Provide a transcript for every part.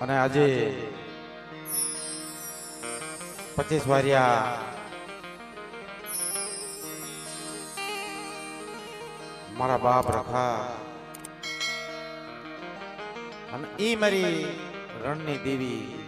અને આજે પચીસ વારિયા મારા બાપ રખા. અને ઈ મારી રણની દેવી.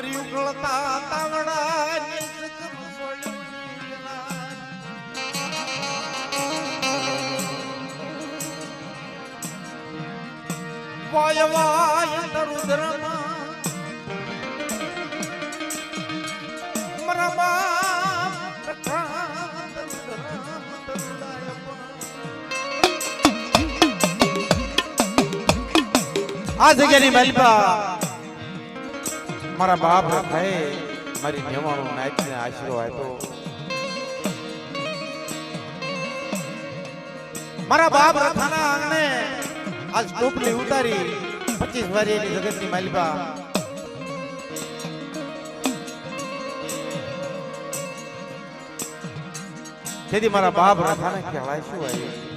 મરી ઉકળતા તાવડા વાય મારા આ જગ્યાની માલિકા મારા બાપ રખાએ મારી નેવાણું નાચને આશરો આપ્યો. મારા બાપ રથાના આંગણે આજ ટોપલી ઉતારી પચીસ વારીની જગતની માલિકા. તેથી મારા બાપ રથાને કહેવાય શું આવ્યું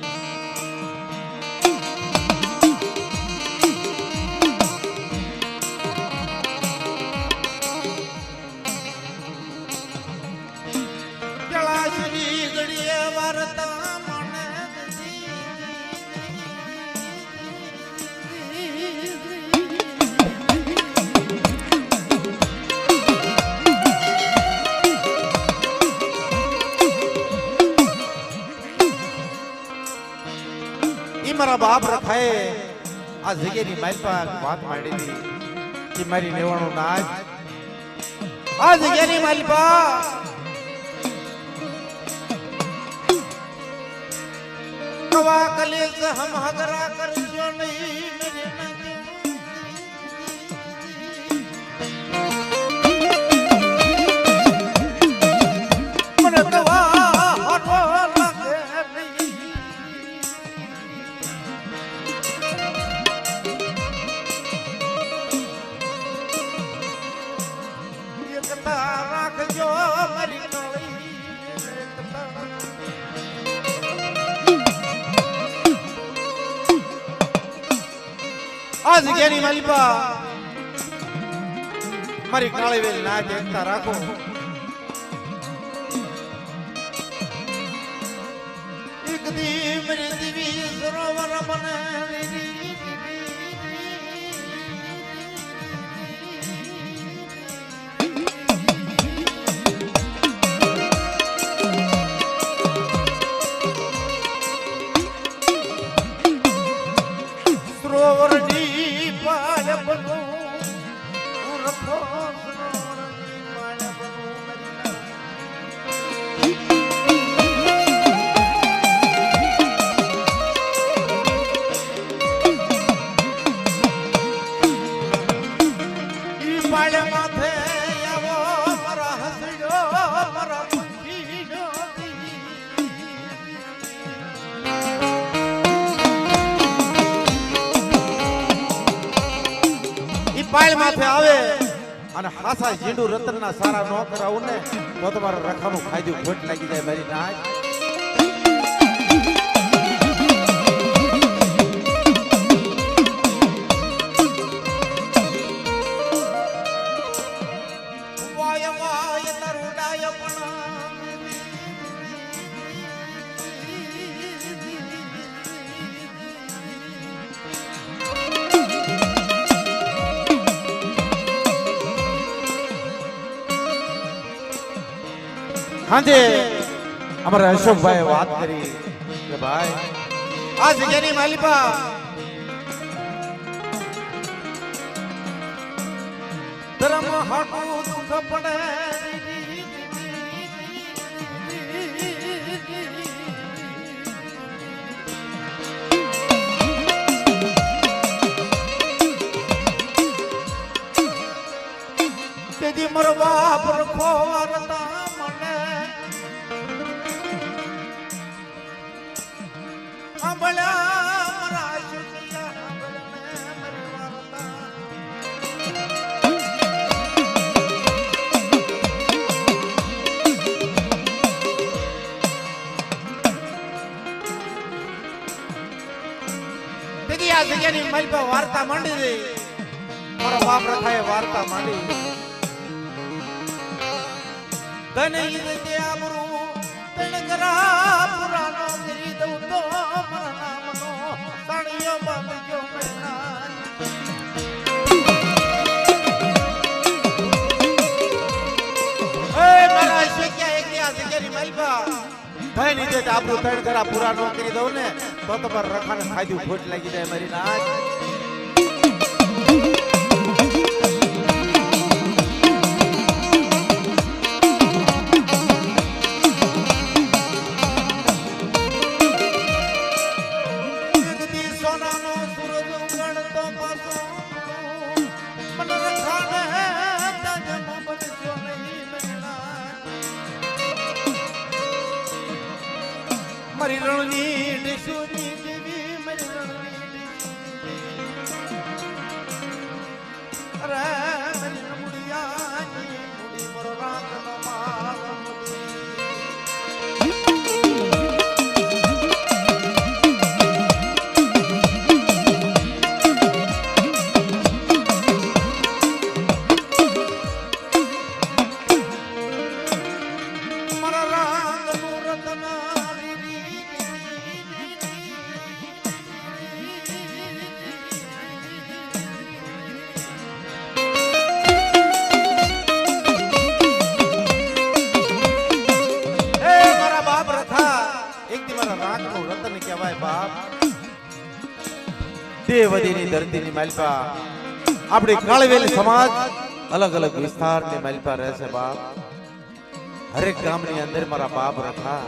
ઈ મારા બાપ રખાએ. આ જગ્યાની માલપા વાત માંડી હતી કે મારી લેવાનું નાચ આ જગ્યાની માલપા કવા કલેશ હમ હગરા કરજો જગ્યાની માલિકા મારી કાળી વેલ ના દેખતા રાખો. એક દી મૃત્યુ સરોવર બને માથે આવે અને હાસા જીંડુ રતનના સારા નો કરાવું ને તો તમારા રખાનું ખાધું ખોટ લાગી જાય મારી નાચ હાજે અમારા અશોકભાઈ વાત કરી કે ભાઈ આ જગ્યાની માલિપા. ધર્મ હાટું દુઃખ પડે. તેજી મરવા પર રખો આ પર વાર્તા માંડી દે મારો બાપ રથાએ વાર્તા માંડી. ધન ઈદ તે આબરૂ, તણ કરા પુરાનો કરી દઉં તો મારા ભાઈ નીચે આપણું ત્રણ ઘરા પૂરા ન કરી દઉં ને, તો તમારે રખાને ખાધું ખોટ લાગી જાય મારી નાચ મારી રણની દેવી મરી રણની બાપ દેવદીની ધરતીની માલિકા આપણી કાળવેલી સમાજ અલગ અલગ વિસ્તારની માલિકા રહે છે બાપ. હરેક ગામની અંદર મારા બાપ રખા.